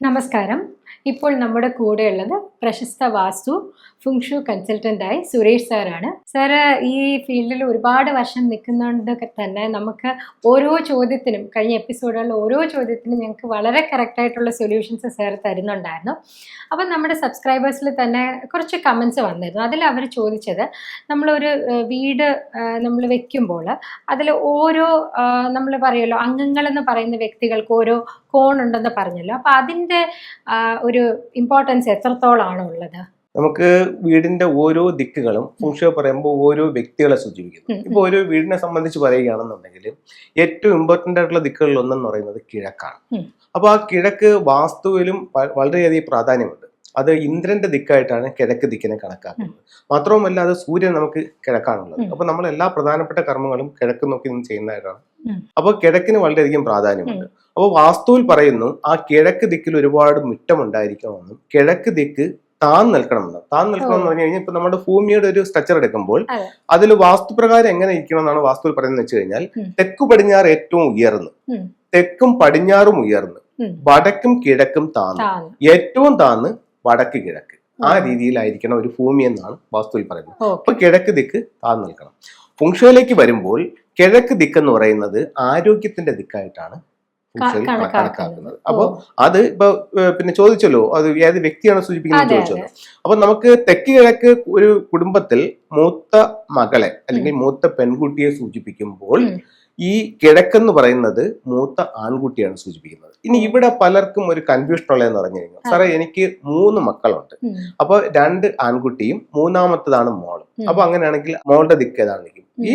നമസ്കാരം. ഇപ്പോൾ നമ്മുടെ കൂടെയുള്ളത് പ്രശസ്ത വാസ്തു ഫുങ്ഷു കൺസൾട്ടന്റായി സുരേഷ് സാറാണ്. സാറ് ഈ ഫീൽഡിൽ ഒരുപാട് വർഷം നിൽക്കുന്നതുകൊണ്ട് തന്നെ നമുക്ക് ഓരോ ചോദ്യത്തിനും കഴിഞ്ഞ എപ്പിസോഡുകളിൽ ഓരോ ചോദ്യത്തിനും ഞങ്ങൾക്ക് വളരെ കറക്റ്റായിട്ടുള്ള സൊല്യൂഷൻസ് സാർ തരുന്നുണ്ടായിരുന്നു. അപ്പം നമ്മുടെ സബ്സ്ക്രൈബേഴ്സിൽ തന്നെ കുറച്ച് കമൻസ് വന്നിരുന്നു. അതിൽ അവർ ചോദിച്ചത് നമ്മളൊരു വീട് നമ്മൾ വെക്കുമ്പോൾ അതിൽ ഓരോ നമ്മൾ പറയുമല്ലോ അംഗങ്ങളെന്ന് പറയുന്ന വ്യക്തികൾക്ക് ഓരോ കോണുണ്ടെന്ന് പറഞ്ഞല്ലോ. അപ്പൊ അതിന്റെ ഒരു ഇമ്പോർട്ടൻസ് എത്രത്തോളമാണ് ഉള്ളത്? നമുക്ക് വീടിന്റെ ഓരോ ദിക്കുകളും ഫുങ്ഷോ പറയുമ്പോൾ ഓരോ വ്യക്തികളെ സൂചിപ്പിക്കുന്നു. ഇപ്പോൾ ഇപ്പൊ ഒരു വീടിനെ സംബന്ധിച്ച് പറയുകയാണെന്നുണ്ടെങ്കിൽ ഏറ്റവും ഇമ്പോർട്ടന്റ് ആയിട്ടുള്ള ദിക്കുകളിൽ ഒന്നെന്ന് പറയുന്നത് കിഴക്കാണ്. അപ്പോൾ അപ്പൊ ആ കിഴക്ക് വാസ്തുവിലും വളരെയധികം പ്രാധാന്യമുണ്ട്. അത് ഇന്ദ്രന്റെ ദിക്കായിട്ടാണ് കിഴക്ക് ദിക്കിനെ കണക്കാക്കുന്നത്. മാത്രവുമല്ല അത് സൂര്യൻ നമുക്ക് കിഴക്കാണുള്ളത്. അപ്പൊ നമ്മൾ എല്ലാ പ്രധാനപ്പെട്ട കർമ്മങ്ങളും കിഴക്ക് നോക്കി ചെയ്യുന്നതായിട്ടാണ്. അപ്പൊ കിഴക്കിന് വളരെയധികം പ്രാധാന്യമുണ്ട്. അപ്പോൾ വാസ്തുവിൽ പറയുന്നു ആ കിഴക്ക് ദിക്കിൽ ഒരുപാട് മുറ്റമുണ്ടായിരിക്കണമെന്നും കിഴക്ക് ദിക്ക് താൻ നിൽക്കണമെന്ന്. താൻ നിൽക്കണം എന്ന് പറഞ്ഞു കഴിഞ്ഞാൽ ഇപ്പൊ നമ്മുടെ ഭൂമിയുടെ ഒരു സ്ട്രക്ചർ എടുക്കുമ്പോൾ അതെ. അതിൽ വാസ്തുപ്രകാരം എങ്ങനെ ഇരിക്കണം എന്നാണ് വാസ്തുവിൽ പറയുന്നത് വെച്ച് കഴിഞ്ഞാൽ. തെക്കു പടിഞ്ഞാറ് ഏറ്റവും ഉയർന്നു. തെക്കും പടിഞ്ഞാറും ഉയർന്നു. വടക്കും കിഴക്കും താന്ന്. ഏറ്റവും താന്ന് വടക്ക് കിഴക്ക്. ആ. രീതിയിലായിരിക്കണം ഒരു ഭൂമി എന്നാണ് വാസ്തുവിൽ പറയുന്നത്. അപ്പൊ കിഴക്ക് ദിക്ക് താന്ന് നിൽക്കണം. ഫുങ്ഷയിലേക്ക് വരുമ്പോൾ കിഴക്ക് ദിക്ക് എന്ന് പറയുന്നത് ആരോഗ്യത്തിന്റെ ദിക്കായിട്ടാണ് ഫുങ്ഷയിൽ കണക്കാക്കുന്നത്. അപ്പോൾ അപ്പൊ അത് ഇപ്പൊ പിന്നെ ചോദിച്ചല്ലോ അത് ഏത് വ്യക്തിയാണ് സൂചിപ്പിക്കുന്നത് ചോദിച്ചത് അപ്പൊ നമുക്ക് തെക്ക് കിഴക്ക് ഒരു കുടുംബത്തിൽ മൂത്ത മകളെ അല്ലെങ്കിൽ മൂത്ത പെൺകുട്ടിയെ സൂചിപ്പിക്കുമ്പോൾ. ഈ കിഴക്കെന്ന് പറയുന്നത് മൂത്ത ആൺകുട്ടിയാണ് സൂചിപ്പിക്കുന്നത്. ഇനി ഇവിടെ പലർക്കും ഒരു കൺഫ്യൂഷൻ ഉള്ളതെന്ന് പറഞ്ഞു കഴിഞ്ഞാൽ സാറേ എനിക്ക് മൂന്ന് മക്കളുണ്ട്. അപ്പൊ രണ്ട് ആൺകുട്ടിയും മൂന്നാമത്തതാണ് മോളും. അപ്പൊ അങ്ങനെയാണെങ്കിൽ മോളുടെ ദിക്ക് ഏതാണെങ്കിലും ഈ.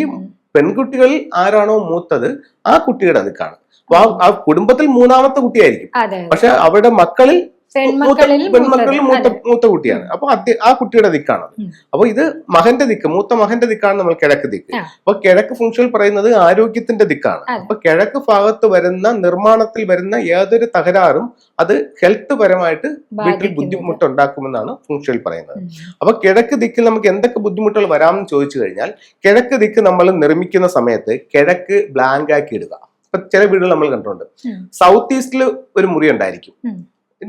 പെൺകുട്ടികളിൽ ആരാണോ മൂത്തത് ആ കുട്ടിയുടെ അടുക്കാണ് അപ്പൊ ആ- കുടുംബത്തിൽ മൂന്നാമത്തെ കുട്ടിയായിരിക്കും. അതെ. പക്ഷെ അവരുടെ മക്കളിൽ പെൺമക്കളിൽ മൂത്ത-. മൂത്ത. കുട്ടിയാണ് അപ്പൊ ആ കുട്ടിയുടെ ദിക്കാണ്. അപ്പൊ ഇത് മകന്റെ ദിക്ക് മൂത്ത മകന്റെ ദിക്കാണ് നമ്മൾ കിഴക്ക് ദിക്ക്. അപ്പൊ കിഴക്ക് ഫംഗ്ഷൻ പറയുന്നത് ആരോഗ്യത്തിന്റെ ദിക്കാണ്. അപ്പൊ കിഴക്ക് ഭാഗത്ത് വരുന്ന നിർമ്മാണത്തിൽ വരുന്ന ഏതൊരു തകരാറും അത് ഹെൽത്ത് പരമായിട്ട് വീട്ടിൽ. ബുദ്ധിമുട്ടുണ്ടാക്കുമെന്നാണ് ഫംഗ്ഷനിൽ പറയുന്നത്. അപ്പൊ കിഴക്ക് ദിക്കിൽ നമുക്ക് എന്തൊക്കെ ബുദ്ധിമുട്ടുകൾ വരാമെന്ന് ചോദിച്ചു കഴിഞ്ഞാൽ കിഴക്ക് ദിക്ക് നമ്മൾ നിർമ്മിക്കുന്ന സമയത്ത് കിഴക്ക് ബ്ലാങ്ക് ആക്കി ഇടുക ഇപ്പൊ ചില വീടുകൾ നമ്മൾ കണ്ടിട്ടുണ്ട് സൗത്ത് ഈസ്റ്റിൽ ഒരു മുറി ഉണ്ടായിരിക്കും.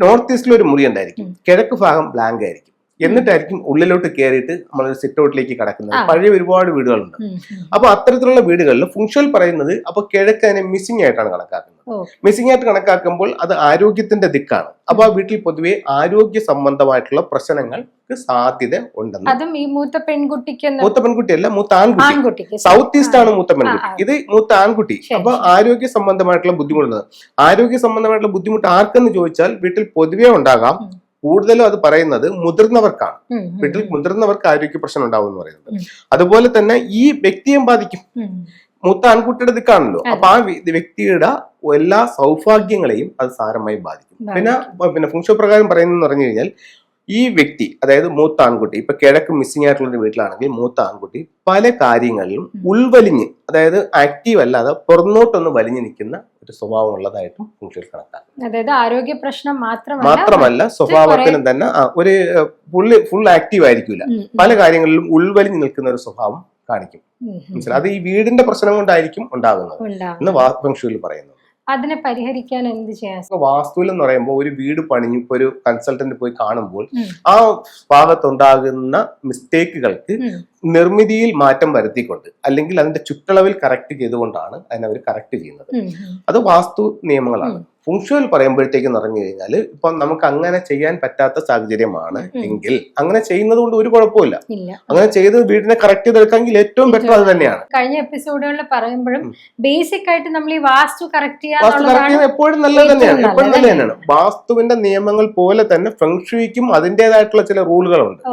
നോർത്ത് ഈസ്റ്റിൽ ഒരു മുറി ഉണ്ടായിരിക്കും. കിഴക്ക് ഭാഗം ബ്ലാങ്ക് ആയിരിക്കും. എന്നിട്ടായിരിക്കും ഉള്ളിലോട്ട് കയറിയിട്ട് നമ്മൾ സിറ്റ് ഔട്ടിലേക്ക് കടക്കുന്നത്. പഴയ ഒരുപാട് വീടുകളുണ്ട്. അപ്പൊ അത്തരത്തിലുള്ള വീടുകളിൽ ഫുങ്ഷൽ പറയുന്നത് അപ്പൊ കിഴക്ക് അതിനെ മിസ്സിംഗ് ആയിട്ടാണ് കണക്കാക്കുന്നത്. മിസ്സിംഗ് ആയിട്ട് കണക്കാക്കുമ്പോൾ അത് ആരോഗ്യത്തിന്റെ ദിക്കാണ്. അപ്പൊ ആ വീട്ടിൽ പൊതുവെ ആരോഗ്യ സംബന്ധമായിട്ടുള്ള പ്രശ്നങ്ങൾക്ക് സാധ്യത ഉണ്ടെന്ന്. അതും ഈ മൂത്ത പെൺകുട്ടിക്ക് മൂത്ത പെൺകുട്ടിയല്ല മൂത്ത ആൺകുട്ടി. സൗത്ത് ഈസ്റ്റ് ആണ് മൂത്ത പെൺകുട്ടി. ഇത് മൂത്ത ആൺകുട്ടി. അപ്പൊ ആരോഗ്യ സംബന്ധമായിട്ടുള്ള ബുദ്ധിമുട്ടുള്ളത്. ആരോഗ്യ സംബന്ധമായിട്ടുള്ള ബുദ്ധിമുട്ട് ആർക്കെന്ന് ചോദിച്ചാൽ വീട്ടിൽ പൊതുവേ ഉണ്ടാകാം. കൂടുതലും അത് പറയുന്നത് മുതിർന്നവർക്കാണ്. വീട്ടിൽ മുതിർന്നവർക്ക് ആരോഗ്യ പ്രശ്നം ഉണ്ടാവും എന്ന് പറയുന്നത് അതുപോലെ തന്നെ ഈ വ്യക്തിയും ബാധിക്കും. മൂത്ത ആൺകുട്ടിയുടെ ദിക്കാണല്ലോ അപ്പൊ ആ വ്യ- വ്യക്തിയുടെ എല്ലാ സൗഭാഗ്യങ്ങളെയും അത് സാരമായി ബാധിക്കും. പിന്നെ പിന്നെ ഫുങ്ഷോ പ്രകാരം പറയുന്നതെന്ന് പറഞ്ഞു കഴിഞ്ഞാൽ ഈ വ്യക്തി അതായത് മൂത്ത ആൺകുട്ടി ഇപ്പൊ കിഴക്ക് മിസ്സിംഗ് ആയിട്ടുള്ള ഒരു വീട്ടിലാണെങ്കിൽ മൂത്ത ആൺകുട്ടി പല കാര്യങ്ങളിലും. ഉൾവലിഞ്ഞ് അതായത് ആക്റ്റീവ് അല്ലാതെ പുറന്നോട്ടൊന്ന് വലിഞ്ഞു നിൽക്കുന്ന ഒരു സ്വഭാവം ഉള്ളതായിട്ടും പുള്ളികൾ കണക്കാക്കാം. അതായത് ആരോഗ്യ പ്രശ്നം മാത്രമല്ല മാത്രമല്ല സ്വഭാവത്തിനും തന്നെ ഒരു ഫുള്ള് ഫുൾ ആക്റ്റീവ് ആയിരിക്കില്ല. പല കാര്യങ്ങളിലും ഉൾവലിഞ്ഞു നിൽക്കുന്ന ഒരു സ്വഭാവം കാണിക്കും. മനസ്സിലായി അത് ഈ വീടിന്റെ പ്രശ്നം കൊണ്ടായിരിക്കും ഉണ്ടാകുന്നത്. എന്ന് ഫംഗ്ഷനിൽ പറയുന്നു. അതിനെ പരിഹരിക്കാൻ എന്ത് ചെയ്യാൻ വാസ്തു വാസ്തുവിൽ എന്ന് പറയുമ്പോൾ ഒരു വീട് പണിഞ്ഞു ഇപ്പൊ ഒരു കൺസൾട്ടന്റ് പോയി കാണുമ്പോൾ ആ ഭാഗത്തുണ്ടാകുന്ന മിസ്റ്റേക്കുകൾക്ക് നിർമ്മിതിയിൽ മാറ്റം വരുത്തിക്കൊണ്ട് അല്ലെങ്കിൽ അതിന്റെ ചുറ്റളവിൽ കറക്റ്റ് ചെയ്തുകൊണ്ടാണ് അതിനവർ കറക്റ്റ് ചെയ്യുന്നത്. അത് വാസ്തു നിയമങ്ങളാണ്. ഫുങ്ഷുവൽ പറയുമ്പോഴത്തേക്ക് പറഞ്ഞു കഴിഞ്ഞാൽ ഇപ്പൊ നമുക്ക് അങ്ങനെ ചെയ്യാൻ പറ്റാത്ത സാഹചര്യമാണ് എങ്കിൽ അങ്ങനെ ചെയ്യുന്നത് കൊണ്ട് ഒരു കുഴപ്പമില്ല അങ്ങനെ ചെയ്ത് വീടിനെ കറക്റ്റ് ചെയ്തെടുക്കാമെങ്കിൽ ഏറ്റവും ബെറ്റർ അത് തന്നെയാണ്. കഴിഞ്ഞ എപ്പിസോഡുകളിൽ പറയുമ്പോഴും ബേസിക് ആയിട്ട് നമ്മൾ ഈ വാസ്തു കറക്റ്റ് വാസ്തു കറക്റ്റ് ചെയ്യുന്നത് എപ്പോഴും നല്ലത് തന്നെയാണ്. എപ്പോഴും നല്ല തന്നെയാണ്. വാസ്തുവിന്റെ നിയമങ്ങൾ പോലെ തന്നെ ഫെങ്ഷുയിക്കും അതിന്റെതായിട്ടുള്ള ചില റൂളുകളുണ്ട്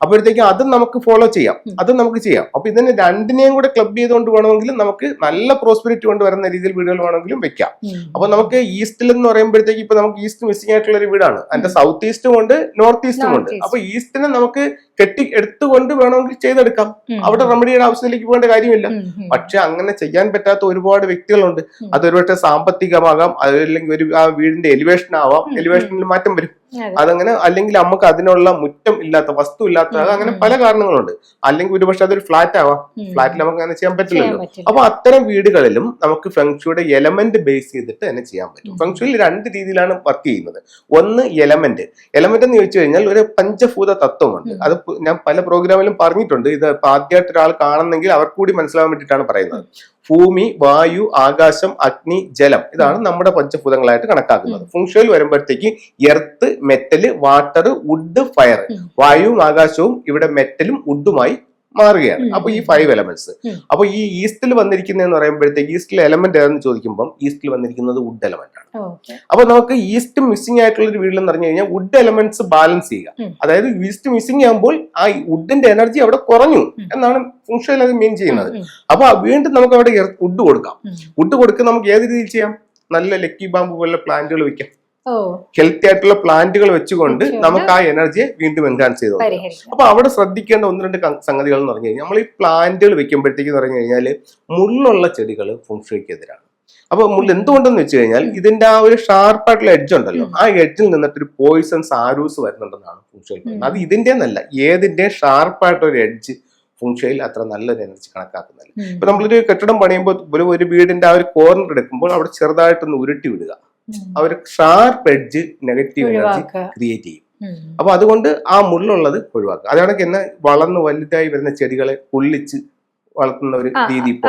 അപ്പോഴത്തേക്കും അതും നമുക്ക് ഫോളോ ചെയ്യാം. അതും നമുക്ക് ചെയ്യാം. അപ്പൊ ഇതിനെ രണ്ടിനെയും കൂടെ ക്ലബ് ചെയ്തുകൊണ്ട് വേണമെങ്കിലും നമുക്ക് നല്ല പ്രോസ്പെരിറ്റി കൊണ്ടുവരുന്ന രീതിയിൽ വീടുകൾ വേണമെങ്കിലും വെക്കാം. അപ്പൊ നമുക്ക് ഈസ്റ്റിൽ എന്ന് പറയുമ്പോഴത്തേക്ക് ഇപ്പൊ നമുക്ക് ഈസ്റ്റ് മിസ്സിംഗ് ആയിട്ടുള്ള ഒരു വീടാണ്. അതിന്റെ സൗത്ത് ഈസ്റ്റും ഉണ്ട് നോർത്ത് ഈസ്റ്റും ഉണ്ട്. അപ്പൊ ഈസ്റ്റിനെ നമുക്ക് കെട്ടി എടുത്തുകൊണ്ട് വേണമെങ്കിൽ ചെയ്തെടുക്കാം. അവിടെ റെമഡിയുടെ ആവശ്യത്തിലേക്ക് പോകേണ്ട കാര്യമില്ല. പക്ഷെ അങ്ങനെ ചെയ്യാൻ പറ്റാത്ത ഒരുപാട് വ്യക്തികളുണ്ട്. അത് ഒരുപക്ഷെ സാമ്പത്തികമാകാം അതല്ലെങ്കിൽ ഒരു ആ വീടിന്റെ എലിവേഷൻ ആവാം. എലിവേഷനിൽ മാറ്റം വരും. അതങ്ങനെ അല്ലെങ്കിൽ നമുക്ക് അതിനുള്ള മുറ്റം ഇല്ലാത്ത വസ്തു ഇല്ലാത്ത അങ്ങനെ പല കാരണങ്ങളുണ്ട്. അല്ലെങ്കിൽ ഒരുപക്ഷെ അതൊരു ഫ്ലാറ്റ് ആവാം. ഫ്ലാറ്റിൽ നമുക്ക് അങ്ങനെ ചെയ്യാൻ പറ്റില്ലല്ലോ. പറ്റില്ല. അപ്പൊ അത്തരം വീടുകളിലും നമുക്ക് ഫെങ്ഷുയുടെ എലമെന്റ് ബേസ് ചെയ്തിട്ട് തന്നെ ചെയ്യാൻ പറ്റും. ഫെങ്ഷുയിൽ രണ്ട് രീതിയിലാണ് വർക്ക് ചെയ്യുന്നത്. ഒന്ന് എലമെന്റ് എലമെന്റ് എന്ന് ചോദിച്ചു കഴിഞ്ഞാൽ ഒരു പഞ്ചഭൂത തത്വമുണ്ട്. അത് ഞാൻ പല പ്രോഗ്രാമിലും പറഞ്ഞിട്ടുണ്ട്. ഇത് ആദ്യമായിട്ട് ഒരാൾ കാണുന്നെങ്കിൽ അവർക്ക് കൂടി മനസ്സിലാവാൻ വേണ്ടിയിട്ടാണ് പറയുന്നത്. ഭൂമി വായു ആകാശം അഗ്നി ജലം ഇതാണ് നമ്മുടെ പഞ്ചഭൂതങ്ങളായിട്ട് കണക്കാക്കുന്നത് ഫുങ്ഷയിൽ വരുമ്പോഴത്തേക്ക് earth metal water wood fire. വായുവും ആകാശവും ഇവിടെ മെറ്റലും വുഡുമായി മാറുകയാണ്. അപ്പൊ ഈ ഫൈവ് എലമെന്റ്സ് അപ്പൊ ഈ ഈസ്റ്റിൽ വന്നിരിക്കുന്നതെന്ന് പറയുമ്പോഴത്തേക്ക് ഈസ്റ്റിലെ എലമെന്റ് ഏതെന്ന് ചോദിക്കുമ്പോൾ ഈസ്റ്റിൽ വന്നിരിക്കുന്നത് വുഡ് എലമെന്റ് ആണ്. അപ്പൊ നമുക്ക് ഈസ്റ്റ് മിസ്സിംഗ് ആയിട്ടുള്ള ഒരു വീട്ടിൽ എന്ന് പറഞ്ഞു കഴിഞ്ഞാൽ വുഡ് എലമെന്റ്സ് ബാലൻസ് ചെയ്യുക. അതായത് ഈസ്റ്റ് മിസ്സിംഗ് ആകുമ്പോൾ ആ വുഡിന്റെ എനർജി അവിടെ കുറഞ്ഞു എന്നാണ് ഫുങ്ഷയിൽ അത് മീൻ ചെയ്യുന്നത്. അപ്പൊ വീണ്ടും നമുക്ക് അവിടെ വുഡ് കൊടുക്കാം. വുഡ് കൊടുക്കുക നമുക്ക് ഏത് രീതിയിൽ ചെയ്യാം? നല്ല ലക്കി ബാമ്പ് പോലുള്ള പ്ലാന്റുകൾ വെക്കാം. ഹെൽത്തി ആയിട്ടുള്ള പ്ലാന്റുകൾ വെച്ചുകൊണ്ട് നമുക്ക് ആ എനർജിയെ വീണ്ടും എൻഹാൻസ് ചെയ്തു അപ്പൊ അവിടെ ശ്രദ്ധിക്കേണ്ട ഒന്ന് രണ്ട് സംഗതികൾ എന്ന് പറഞ്ഞു കഴിഞ്ഞാൽ നമ്മൾ ഈ പ്ലാന്റുകൾ വെക്കുമ്പോഴത്തേക്ക് പറഞ്ഞു കഴിഞ്ഞാൽ മുള്ളുള്ള ചെടികൾ ഫുങ്ഷയ്ക്ക് എതിരാണ് അപ്പൊ മുള്ള് എന്തുകൊണ്ടെന്ന് വെച്ച് കഴിഞ്ഞാൽ ഇതിന്റെ ആ ഒരു ഷാർപ്പായിട്ടുള്ള എഡ്ജ് ഉണ്ടല്ലോ. ആ എഡ്ജിൽ നിന്നിട്ട് ഒരു പോയിസൺസ് ആരൂസ് വരുന്നുണ്ടെന്നാണ് പറയുന്നത്. അത് ഇതിന്റെ എന്നല്ല ഏതിന്റെ ഷാർപ്പായിട്ടൊരു എഡ്ജ് ഫുങ്ഷയിൽ അത്ര നല്ലൊരു എനർജി കണക്കാക്കുന്നില്ല. ഇപ്പൊ നമ്മളൊരു കെട്ടിടം പണിയുമ്പോൾ ഒരു വീടിന്റെ ആ ഒരു കോർണർ എടുക്കുമ്പോൾ അവിടെ ചെറുതായിട്ടൊന്ന് ഉരുട്ടി വിടുക. ഒരു sharp edge negative energy create ചെയ്യും. അപ്പൊ അതുകൊണ്ട് ആ മുള്ളുള്ളത് ഒഴിവാക്കുക. അതാണ് എന്നെ വളർന്ന് വലുതായി വരുന്ന ചെടികളെ ഉള്ളിച്ച് വളർത്തുന്ന ഒരു രീതി ഇപ്പോൾ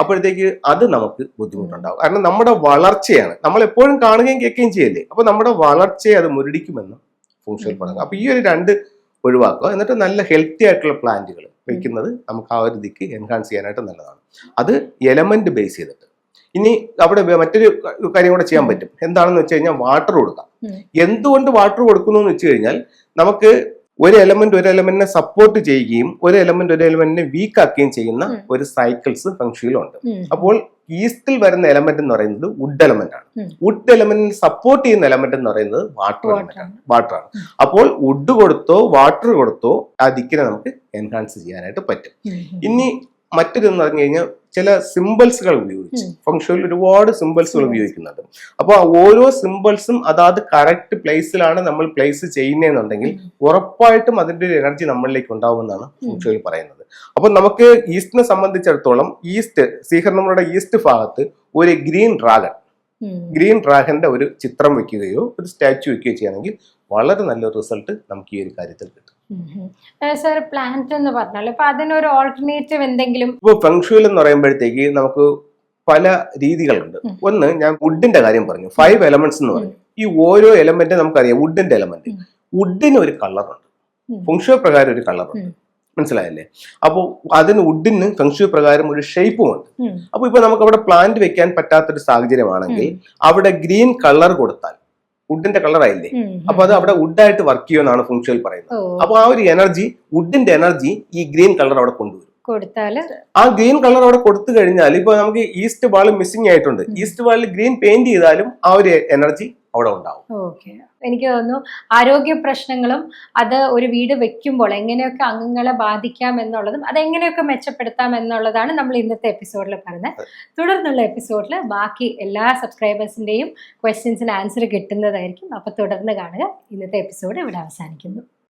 അപ്പോഴത്തേക്ക് അത് നമുക്ക് ബുദ്ധിമുട്ടുണ്ടാവും. കാരണം നമ്മുടെ വളർച്ചയാണ്. നമ്മൾ എപ്പോഴും കാണുകയും കേൾക്കുകയും ചെയ്യല്ലേ? അപ്പൊ നമ്മുടെ വളർച്ചയെ അത് മുരടിക്കുമെന്ന് ഉം. പറയുന്നത് അപ്പൊ ഈ ഒരു രണ്ട് ഒഴിവാക്കുക. എന്നിട്ട് നല്ല ഹെൽത്തി ആയിട്ടുള്ള പ്ലാന്റുകൾ വെക്കുന്നത് നമുക്ക് ആ ഒരു ദിക്ക് എൻഹാൻസ് ചെയ്യാനായിട്ട് നല്ലതാണ്. അത് എലമെന്റ് ബേസ് ചെയ്തിട്ട്. ഇനി അവിടെ മറ്റൊരു കാര്യം കൂടെ ചെയ്യാൻ പറ്റും. എന്താണെന്ന് വെച്ച് കഴിഞ്ഞാൽ വാട്ടർ കൊടുക്കാം. എന്തുകൊണ്ട് വാട്ടർ കൊടുക്കുന്നു എന്ന് വെച്ച് കഴിഞ്ഞാൽ നമുക്ക് ഒരു എലമെന്റ് ഒരു എലമെന്റിനെ സപ്പോർട്ട് ചെയ്യുകയും ഒരു എലമെന്റ് ഒരു എലമെന്റിനെ വീക്ക് ആക്കുകയും ചെയ്യുന്ന ഒരു സൈക്കിൾസ് ഫംഗ്ഷനിലുണ്ട് അപ്പോൾ ഈസ്റ്റിൽ വരുന്ന എലമെന്റ് എന്ന് പറയുന്നത് വുഡ് എലമെന്റ് ആണ്. വുഡ് എലമെന്റിനെ സപ്പോർട്ട് ചെയ്യുന്ന എലമെന്റ് എന്ന് പറയുന്നത് വാട്ടർ എലമെന്റ് ആണ്. വാട്ടർ ആണ്. അപ്പോൾ വുഡ് കൊടുത്തോ വാട്ടർ കൊടുത്തോ ആ ദിക്കിനെ നമുക്ക് എൻഹാൻസ് ചെയ്യാനായിട്ട് പറ്റും. ഇനി മറ്റൊരെന്ന് പറഞ്ഞു കഴിഞ്ഞാൽ ചില സിമ്പിൾസുകൾ ഉപയോഗിച്ച്. ഫംഗ്ഷനിൽ ഒരുപാട് സിമ്പിൾസുകൾ ഉപയോഗിക്കുന്നുണ്ട്. അപ്പോൾ ഓരോ സിമ്പിൾസും അതാത് കറക്റ്റ് പ്ലേസിലാണ് നമ്മൾ പ്ലേസ് ചെയ്യുന്നതെന്നുണ്ടെങ്കിൽ ഉറപ്പായിട്ടും അതിന്റെ ഒരു എനർജി നമ്മളിലേക്ക് ഉണ്ടാവുമെന്നാണ് ഫംഗ്ഷനിൽ പറയുന്നത്. അപ്പോൾ നമുക്ക് ഈസ്റ്റിനെ സംബന്ധിച്ചിടത്തോളം ഈസ്റ്റ് ശ്രീഹരണങ്ങളുടെ ഈസ്റ്റ് ഭാഗത്ത് ഒരു ഗ്രീൻ ഡ്രാഗൺ. ഗ്രീൻ ഡ്രാഗന്റെ ഒരു ചിത്രം വെക്കുകയോ ഒരു സ്റ്റാച്ചു വെക്കുകയോ ചെയ്യുകയാണെങ്കിൽ വളരെ നല്ലൊരു റിസൾട്ട് നമുക്ക് ഈ ഒരു കാര്യത്തിൽ കിട്ടും. സാർ പ്ലാന്റ് എന്ന് പറഞ്ഞാൽ അപ്പൊ അതിനൊരു ഓൾട്ടർനേറ്റീവ് എന്തെങ്കിലും? ഇപ്പോൾ എന്ന് പറയുമ്പോഴത്തേക്ക് നമുക്ക് പല രീതികളുണ്ട്. ഒന്ന് ഞാൻ വുഡിന്റെ കാര്യം പറഞ്ഞു. ഫൈവ് എലമെന്റ്സ് എന്ന് പറഞ്ഞു. ഈ ഓരോ എലമെന്റ് നമുക്കറിയാം വുഡിന്റെ എലമെന്റ് വുഡിന് ഒരു കളറുണ്ട് ഫെങ്ഷു പ്രകാരം ഒരു കളറുണ്ട്. മനസ്സിലായല്ലേ? അപ്പോൾ അതിന് വുഡിന് ഫെങ്ഷു പ്രകാരം ഒരു ഷേപ്പും ഉണ്ട്. അപ്പോൾ അപ്പൊ ഇപ്പൊ നമുക്ക് അവിടെ പ്ലാന്റ് വെക്കാൻ പറ്റാത്തൊരു സാഹചര്യമാണെങ്കിൽ അവിടെ ഗ്രീൻ കളർ കൊടുത്താൽ വുഡിന്റെ കളറായില്ലേ അപ്പൊ അത് അവിടെ വുഡായിട്ട് വർക്ക് ചെയ്യുമെന്നാണ് ഫംഗ്ഷനിൽ പറയുന്നത്. അപ്പൊ ആ ഒരു എനർജി വുഡിന്റെ എനർജി ഈ ഗ്രീൻ കളർ അവിടെ കൊണ്ടുവരും. കൊടുത്താൽ ആ ഗ്രീൻ കളർ അവിടെ കൊടുത്തു കഴിഞ്ഞാൽ ഇപ്പൊ നമുക്ക് ഈസ്റ്റ് വാൾ മിസ്സിംഗ് ആയിട്ടുണ്ട്. ഈസ്റ്റ് വാളിൽ ഗ്രീൻ പെയിന്റ് ചെയ്താലും ആ ഒരു എനർജി അവിടെ ഉണ്ടാവും. എനിക്ക് തോന്നുന്നു ആരോഗ്യ പ്രശ്നങ്ങളും അത് ഒരു വീട് വെക്കുമ്പോൾ എങ്ങനെയൊക്കെ അംഗങ്ങളെ ബാധിക്കാം എന്നുള്ളതും അതെങ്ങനെയൊക്കെ മെച്ചപ്പെടുത്താം എന്നുള്ളതാണ് നമ്മൾ ഇന്നത്തെ എപ്പിസോഡിൽ പറഞ്ഞത്. തുടർന്നുള്ള എപ്പിസോഡിൽ ബാക്കി എല്ലാ സബ്സ്ക്രൈബേഴ്സിന്റെയും ക്വസ്റ്റ്യൻസിന് ആൻസർ കിട്ടുന്നതായിരിക്കും. അപ്പോൾ തുടർന്ന് കാണുക. ഇന്നത്തെ എപ്പിസോഡ് ഇവിടെ അവസാനിക്കുന്നു.